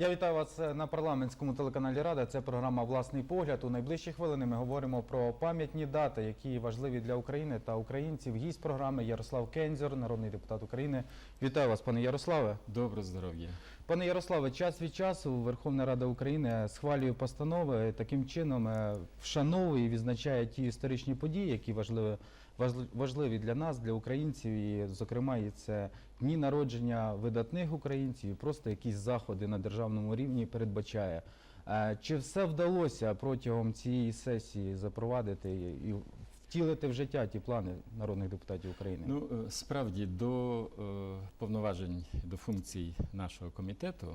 Я вітаю вас е, на парламентському телеканалі Рада. Це програма Власний погляд. У найближчі хвилини ми говоримо про пам'ятні дати, які важливі для України та українців. Гість програми Ярослав Кензер, народний депутат України. Вітаю вас, пане Ярославе. Добре здоров'я. Пане Ярославе, час від часу Верховна Рада України схвалює постанови таким чином е, вшановує і відзначає ті історичні події, які важливі, важливі для нас, для українців. І, зокрема, і це дні народження видатних українців, і просто якісь заходи на державному рівні передбачає. Е, Чи все вдалося протягом цієї сесії запровадити і втілити в життя ті плани народних депутатів України? Ну е, справді до е, повноважень до функцій нашого комітету,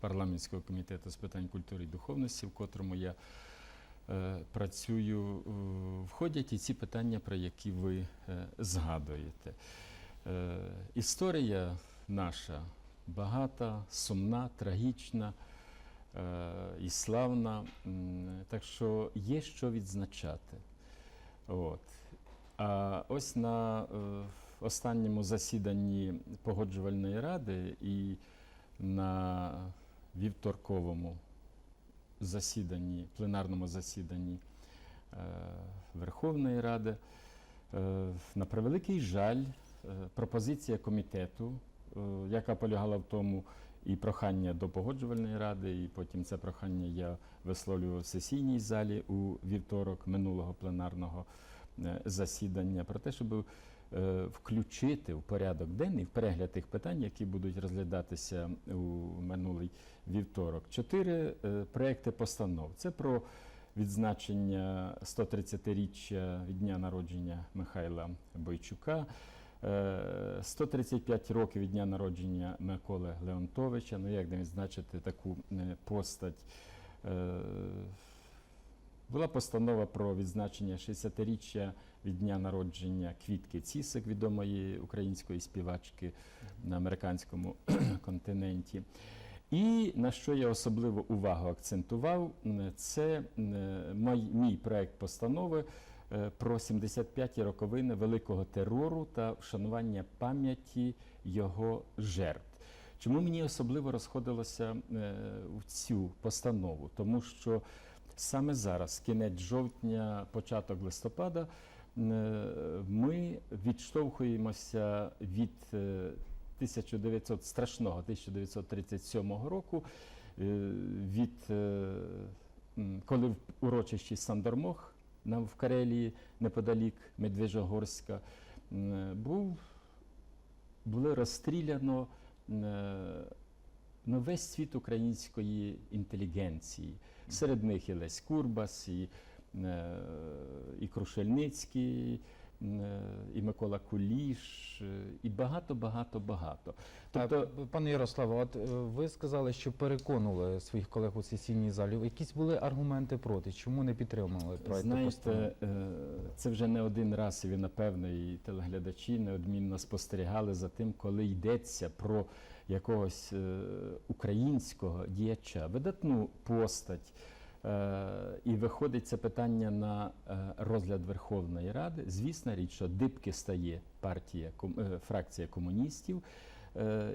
парламентського комітету з питань культури і духовності, в котрому я е, працюю, входять і ці питання, про які ви згадуєте. Історія наша багата, сумна, трагічна. І славна, так що є що відзначати. От. А ось на е, останньому засіданні погоджувальної ради і на вівторковому засіданні, пленарному засіданні е, Верховної Ради, е, на превеликий жаль, пропозиція комітету, яка полягала в тому, і прохання до погоджувальної ради, і потім це прохання я висловлював в сесійній залі у вівторок минулого пленарного е, засідання про те, щоб е, включити в порядок денний в перегляд тих питань, які будуть розглядатися у минулий вівторок. Чотири е, проекти постанов. Це про відзначення 130-річчя від дня народження Михайла Бойчука. Е, 135 років від дня народження Миколи Леонтовича. Ну як не відзначити таку е, постать? Е, була постанова про відзначення 60-річчя від дня народження Квітки Цісик, відомої української співачки на американському континенті. І на що я особливу увагу акцентував, це мій, проект постанови е, про 75-ті роковини великого терору та вшанування пам'яті його жертв. Чому мені особливо розходилося е, в цю постанову? Тому що саме зараз, кінець жовтня, початок листопада, е, ми відштовхуємося від е, 1900, страшного 1937 року, е, від е, коли в урочищі Сандормох нам в Карелії, неподалік Медвежогорська, був було розстріляно весь світ української інтелігенції. Серед них і Лесь Курбас, і, е, і Крушельницький, і Микола Куліш, е, і багато, багато, багато. Тобто, пане Ярославе, от е, ви сказали, що переконували своїх колег у сесійній залі. Якісь були аргументи проти? Чому не підтримували проект? Знаєте, е, це вже не один раз, і ви, напевно, і телеглядачі неодмінно спостерігали за тим, коли йдеться про якогось е, українського діяча, видатну постать. Е, І виходить це питання на е, розгляд Верховної Ради. Звісна річ, що дибки стає партія, е, фракція комуністів,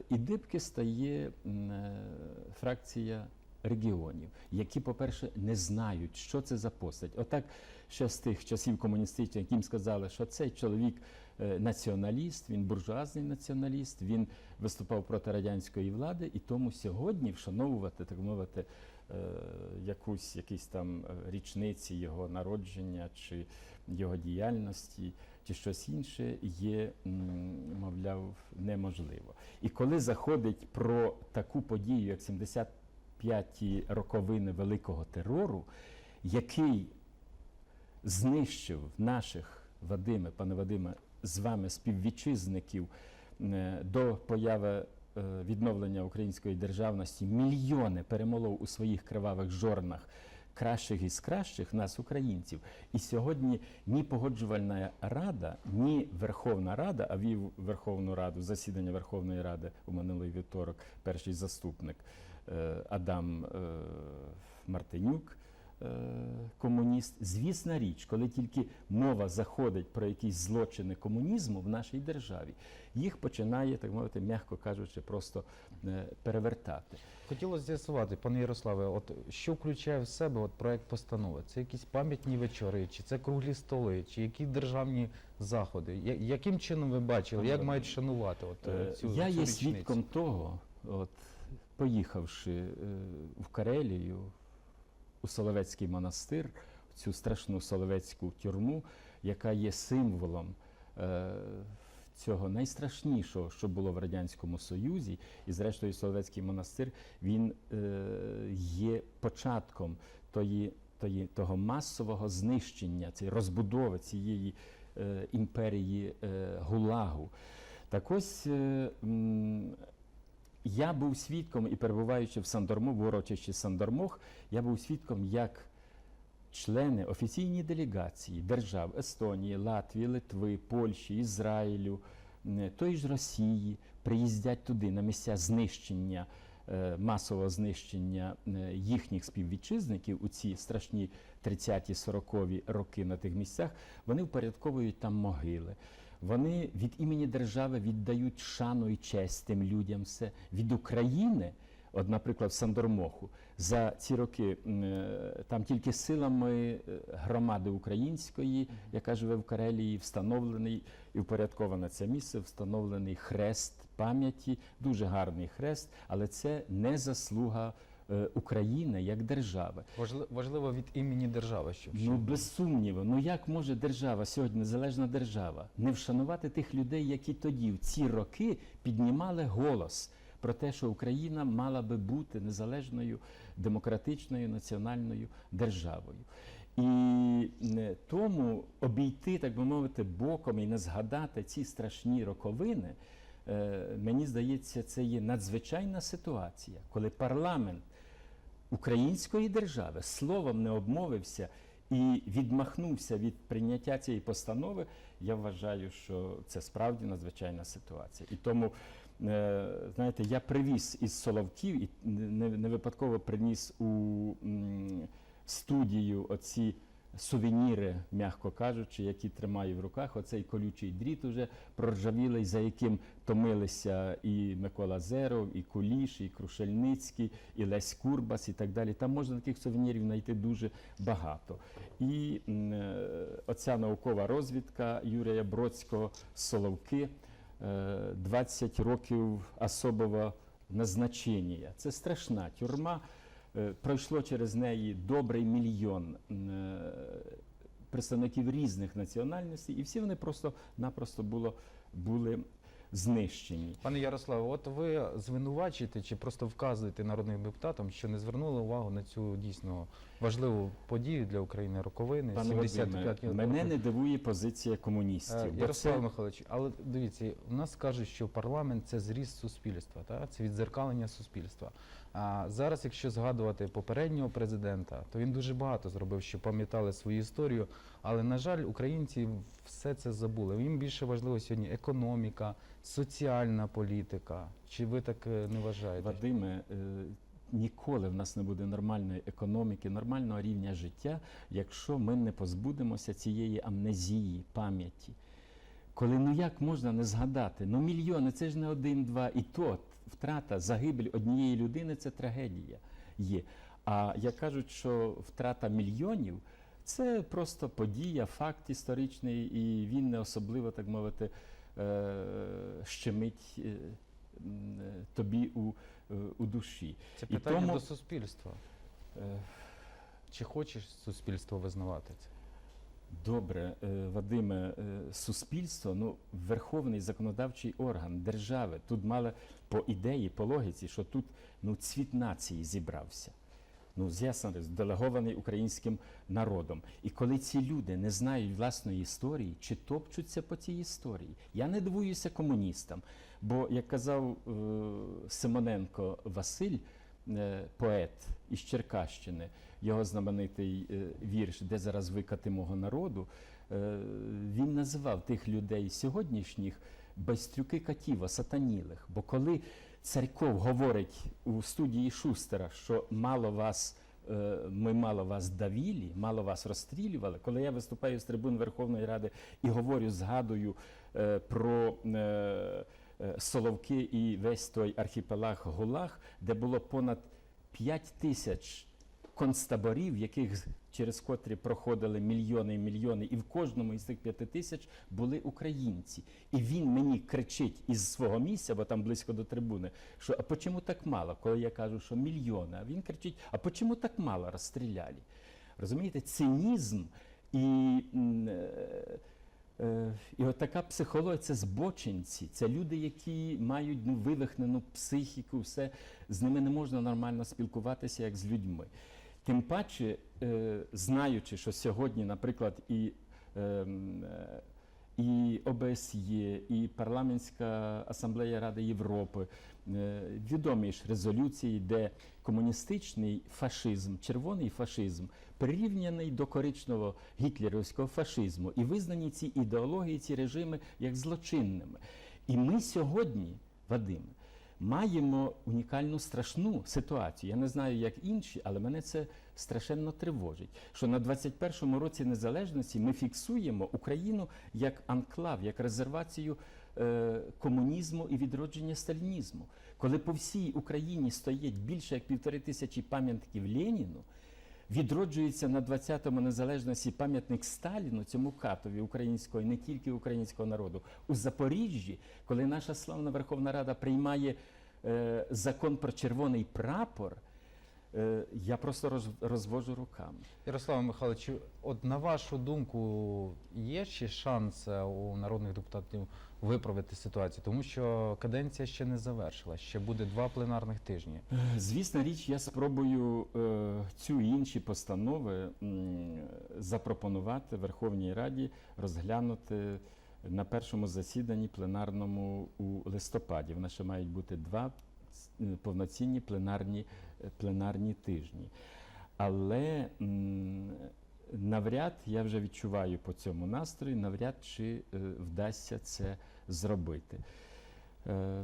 і дибки стає фракція регіонів, які, по-перше, не знають, що це за постать. Отак ще з тих часів комуністичних, яким сказали, що цей чоловік націоналіст, він буржуазний націоналіст, він виступав проти радянської влади, і тому сьогодні вшановувати, так мовити, якусь якісь там е, річниці його народження чи його діяльності, чи щось інше є, мовляв, неможливо. І коли заходить про таку подію, як 75-ті роковини великого терору, який знищив наших Вадиме, пане Вадиме, з вами співвітчизників е, до появи е, відновлення української державності, мільйони перемолов у своїх кривавих жорнах кращих із кращих нас, українців. І сьогодні ні погоджувальна рада, ні Верховна Рада, а вів Верховну Раду, засідання Верховної Ради у минулий вівторок, перший заступник е, Адам е, Мартинюк. Е, комуніст. Звісна річ, коли тільки мова заходить про якісь злочини комунізму в нашій державі, їх починає, так мовити, м'яко кажучи, просто е, перевертати. Хотілося з'ясувати, пане Ярославе, от що включає в себе от проект постанови? Це якісь пам'ятні вечори, чи це круглі столи, чи які державні заходи? Я- яким чином ви бачили, як мають шанувати от, е, Е, цю, Я цю є річницю? свідком того, от, поїхавши е, в Карелію, у Соловецький монастир, в цю страшну Соловецьку тюрму, яка є символом е, цього найстрашнішого, що було в Радянському Союзі, і зрештою Соловецький монастир він е, є початком тої, тої, того масового знищення, цієї розбудови цієї е, імперії е, Гулагу. Так ось е, я був свідком і перебуваючи в Сандормо, в урочищі Сандормох, я був свідком, як члени офіційні делегації держав Естонії, Латвії, Литви, Польщі, Ізраїлю, тої ж Росії приїздять туди на місця знищення, е, масового знищення їхніх співвітчизників у ці страшні 30-40 роки на тих місцях, вони впорядковують там могили. Вони від імені держави віддають шану і честь тим людям все. Від України, от, наприклад, в Сандормоху, за ці роки е, там тільки силами е, громади української, яка живе в Карелії, встановлений і впорядковане це місце, встановлений хрест пам'яті, дуже гарний хрест, але це не заслуга України як держави. Важливо від імені держави, щоб Ну, без сумніву. Ну як може держава, сьогодні незалежна держава, не вшанувати тих людей, які тоді, в ці роки, піднімали голос про те, що Україна мала би бути незалежною демократичною національною державою. І е, тому обійти, так би мовити, боком і не згадати ці страшні роковини, е, мені здається, це є надзвичайна ситуація, коли парламент української держави словом не обмовився і відмахнувся від прийняття цієї постанови, я вважаю, що це справді надзвичайна ситуація. І тому, е, знаєте, я привіз із Соловків і не, не випадково приніс у студію оці. Сувеніри, м'яко кажучи, які тримаю в руках, оцей колючий дріт уже проржавілий, за яким томилися і Микола Зеров, і Куліш, і Крушельницький, і Лесь Курбас, і так далі. Там можна таких сувенірів знайти дуже багато. І е, оця наукова розвідка Юрія Бродського Соловки, е, 20 років особого назначення. Це страшна тюрма. Е, Пройшло через неї добрий мільйон е, представників різних національностей, і всі вони просто-напросто було, були знищені. Пане Ярославе, от ви звинувачуєте чи просто вказуєте народним депутатам, що не звернули увагу на цю дійсно важливу подію для України роковини Пане 75 Вадиме, мене не дивує позиція Е, комуністів. бо Ярослав це- Михайлович, але дивіться, у нас кажуть, що парламент це зріст суспільства, та? це відзеркалення суспільства. А зараз, якщо згадувати попереднього президента, то він дуже багато зробив, що пам'ятали свою історію. Але, на жаль, українці все це забули. Їм більше важливо сьогодні економіка, соціальна політика. Чи ви так е, не вважаєте? Вадиме, е, ніколи в нас не буде нормальної економіки, нормального рівня життя, якщо ми не позбудемося цієї амнезії, пам'яті. Коли ну як можна не згадати? Ну мільйони, це ж не один-два. І то втрата, загибель однієї людини це трагедія є. А як кажуть, що втрата мільйонів це просто подія, факт історичний, і він не особливо, так мовити, е, щемить е, е, тобі у, у душі. Це І питання тому- до суспільства. Е, Чи хоче суспільство визнавати це? Добре, е, Вадиме, е, суспільство, ну, верховний законодавчий орган держави. Тут мали по ідеї, по логіці, що тут ну, цвіт нації зібрався. Ну, з'ясно, делегований українським народом. І коли ці люди не знають власної історії, чи топчуться по цій історії, я не дивуюся комуністам. Бо, як казав е, Симоненко Василь, е, поет із Черкащини, його знаменитий е, вірш, де зараз викати мого народу, він називав тих людей сьогоднішніх байстрюки катіва, сатанілих. Бо коли Царьков говорить у студії Шустера, що мало вас ми мало вас давілі, мало вас розстрілювали. Коли я виступаю з трибун Верховної Ради і говорю, згадую про Соловки і весь той архіпелаг Гулаг, де було понад 5 тисяч концтаборів, яких через котрі проходили мільйони і мільйони, і в кожному із цих п'яти тисяч були українці. І він мені кричить із свого місця, бо там близько до трибуни, що а чому так мало? Коли я кажу, що мільйони, а він кричить: а чому так мало розстріляли? Розумієте, цинізм і. Е, І от така психологія це збочинці, це люди, які мають ну, вивихнену психіку, все з ними не можна нормально спілкуватися як з людьми. Тим паче, е, знаючи, що сьогодні, наприклад, і, ем, е, і ОБСЄ, і Парламентська асамблея Ради Європи, відомі ж резолюції, де комуністичний фашизм, червоний фашизм прирівняний до коричневого гітлерівського фашизму і визнані ці ідеології, ці режими як злочинними. І ми сьогодні, Вадим, маємо унікальну страшну ситуацію. Я не знаю, як інші, але мене це страшенно тривожить. Що на 21-му році незалежності ми фіксуємо Україну як анклав, як резервацію е, комунізму і відродження сталінізму. Коли по всій Україні стоїть більше як півтори тисячі пам'ятників Леніну, відроджується на 20-му незалежності пам'ятник Сталіну, цьому катові українського не тільки українського народу. У Запоріжжі, коли наша славна Верховна Рада приймає е, закон про червоний прапор, е, я просто роз, розвожу руками. Ярославе Михайловичу, от на вашу думку, є ще шанс е, у народних депутатів виправити ситуацію? Тому що каденція ще не завершила, ще буде два пленарних тижні. Е, Звісна річ, я спробую е, цю і інші постанови запропонувати Верховній Раді розглянути на першому засіданні пленарному у листопаді. В нас ще мають бути два е, повноцінні пленарні, е, пленарні тижні. Але навряд я вже відчуваю по цьому настрою, навряд чи е, вдасться це зробити. Е,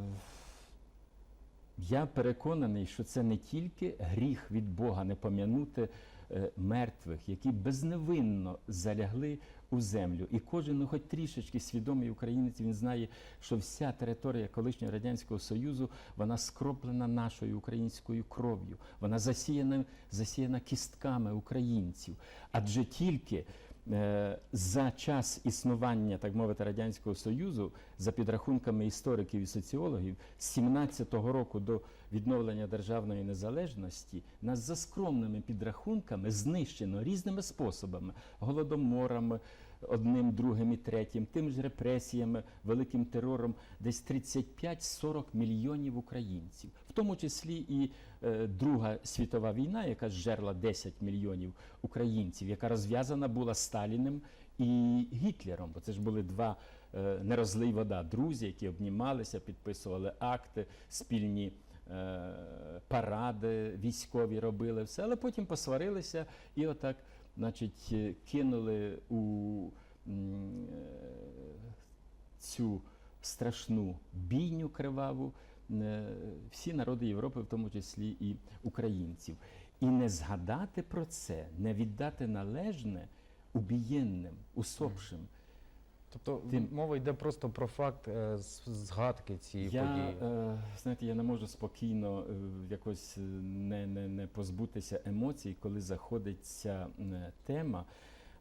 я переконаний, що це не тільки гріх від Бога не пом'янути е, мертвих, які безневинно залягли у землю. І кожен, ну хоч трішечки свідомий українець, він знає, що вся територія колишнього радянського союзу вона скроплена нашою українською кров'ю. Вона засіяна, засіяна кістками українців. Адже тільки за час існування, так мовити, радянського союзу, за підрахунками істориків і соціологів, з 17-го року до відновлення державної незалежності нас за скромними підрахунками знищено різними способами голодоморами. Одним, другим і третім, тим ж репресіями, великим терором, десь 35-40 мільйонів українців, в тому числі і е, Друга світова війна, яка зжерла 10 мільйонів українців, яка розв'язана була Сталіним і Гітлером, бо це ж були два е, не вода. Друзі, які обнімалися, підписували акти, спільні е, паради військові робили все, але потім посварилися і отак, значить, е, кинули у е, цю страшну бійню криваву е, всі народи Європи, в тому числі і українців. І не згадати про це, не віддати належне убієнним, усопшим. Тобто Тим- мова йде просто про факт е, згадки цієї Я, події. е, знаєте, я не можу спокійно е, якось е, не, не, не позбутися емоцій, коли заходить ця е, тема,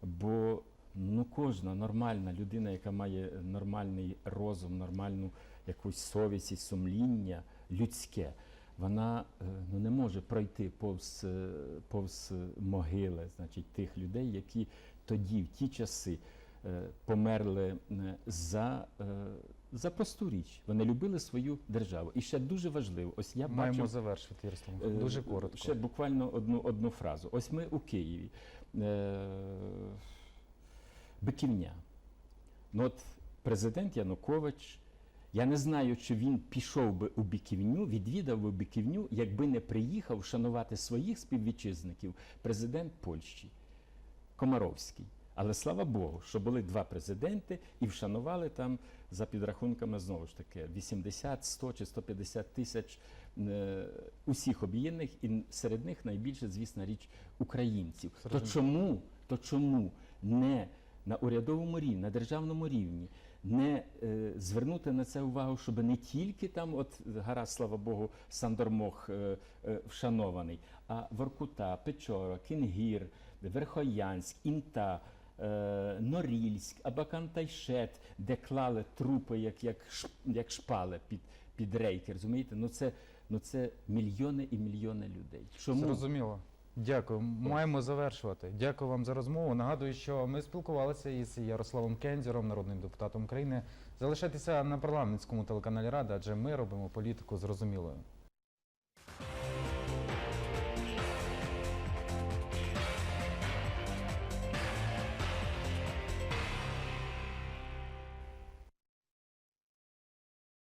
бо ну, кожна нормальна людина, яка має нормальний розум, нормальну якусь совість і сумління людське, вона е, ну, не може пройти повз, е, повз могили значить, тих людей, які тоді, в ті часи, померли е, за, е, за просту річ. Вони любили свою державу. І ще дуже важливо, ось я Маємо бачу завершити, Ярослав е, Дуже коротко. ще буквально одну, одну фразу. Ось ми у Києві. Е, Биківня. Ну от президент Янукович. Я не знаю, чи він пішов би у Біківню, відвідав би Біківню, якби не приїхав шанувати своїх співвітчизників президент Польщі Комаровський. Але слава Богу, що були два президенти і вшанували там за підрахунками знову ж таки 80, 100 чи 150 тисяч е, усіх об'єднаних, і серед них найбільше, звісно, річ українців. То чому, то чому не на урядовому рівні, на державному рівні не е, звернути на це увагу, щоб не тільки там, от гаразд, слава Богу, Сандормох е, е, вшанований, а Воркута, Печора, Кінгір, Верхоянськ, Інта. Е, Норільськ, Абакантайшет, де клали трупи, як, як, як шпали під, під рейки, розумієте? Ну це, ну це мільйони і мільйони людей. Чому? Зрозуміло. Дякую. Маємо завершувати. Дякую вам за розмову. Нагадую, що ми спілкувалися із Ярославом Кензером, народним депутатом України. Залишайтеся на парламентському телеканалі Рада, адже ми робимо політику зрозумілою.